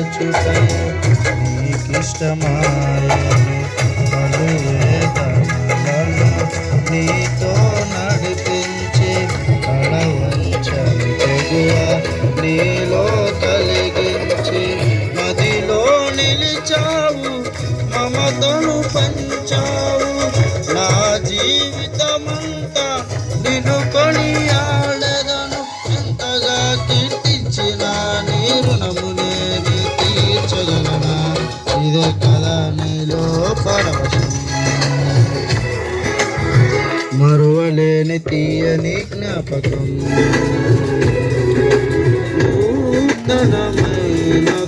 మరచుటై నీకిష్టమాయను పలు నీతో నడిపించి కడవంచని తెగువ నీలో కలిగించి మదిలో నిలిచావు. మమతను ఇదే కదా నీలో పరవశం. మరువలేని తీయని జ్ఞాపకం. నూతనమైన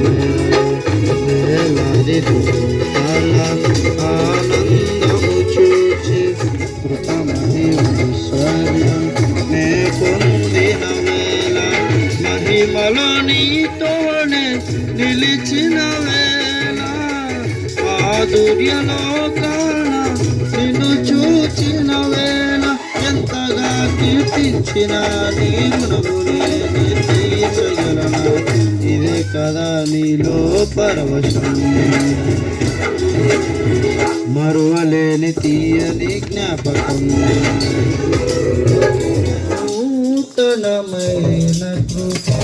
నీతోనే నిలిచిన వేళ మాధుర్యలో కాణ నిన్ను చూచిన వేళ ఎంతగా కీర్తించిన నీ గుణమునే తీర్చగలనా ఇదే కదా నీలో పరవశం. మరువలేని తీయని జ్ఞాపకం. నూతనమైన కృపా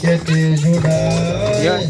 Qui était Jonas.